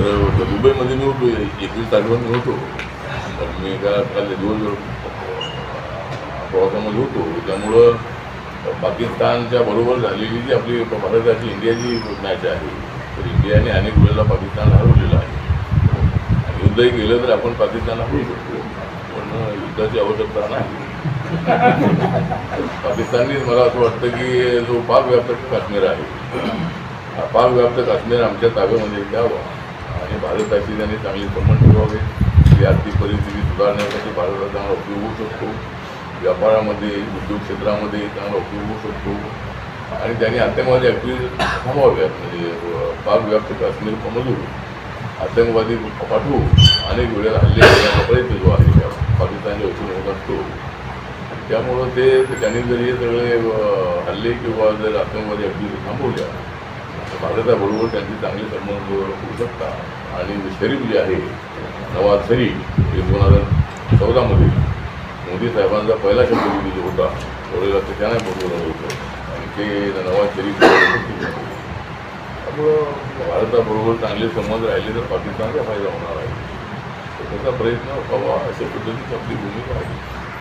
मुंबईमध्ये मी होतो एकवीस तारखेला मी होतो. तर मी एका काल दिवसभर प्रवासामध्ये होतो. त्यामुळं पाकिस्तानच्या बरोबर झालेली जी आपली भारताची इंडियाची मॅच आहे तर इंडियाने अनेक वेळेला पाकिस्तान हरवलेलं आहे. युद्धही गेलं तर आपण पाकिस्तानला हरवू शकतो. पण युद्धाची आवश्यकता नाही. पाकिस्ताननी मला असं वाटतं की जो पाक व्याप्त काश्मीर आहे हा पाक व्याप्त काश्मीर आमच्या ताब्यामध्ये द्यावा भारताशी त्यांनी चांगले संबंध ठेवावे ही आर्थिक परिस्थिती सुधारण्यासाठी भारताचा चांगला उपयोग होऊ शकतो. व्यापारामध्ये उद्योग क्षेत्रामध्ये चांगला उपयोग होऊ शकतो. आणि त्यांनी आतंकवादी ॲक्टिव्हिटी थांबवाव्यात म्हणजे पाक व्याप्त काश्मीरमधून आतंकवादी पाठवू अनेक वेळेला हल्ले करण्याचा प्रयत्न जो आहे पाकिस्तानच्या वतीने होत असतो. त्यामुळं ते त्यांनी जर हे सगळे हल्ले किंवा जर आतंकवादी ॲक्टिव्हिटी थांबवल्या तर भारताबरोबर त्यांचे चांगले संबंध होऊ शकतात. आणि शरीफ जे आहे. नवाज शरीफ हे दोन हजार चौदामध्ये मोदी साहेबांचा पहिला शब्द जो होता त्यावेळेला ते त्यांना बोलवलं होतं. आणि ते नवाज शरीफ त्यामुळं भारताबरोबर चांगले संबंध राहिले तर पाकिस्तानचा फायदा होणार आहे. त्याचा प्रयत्न व्हावा अशा पद्धतीची आपली भूमिका आहे.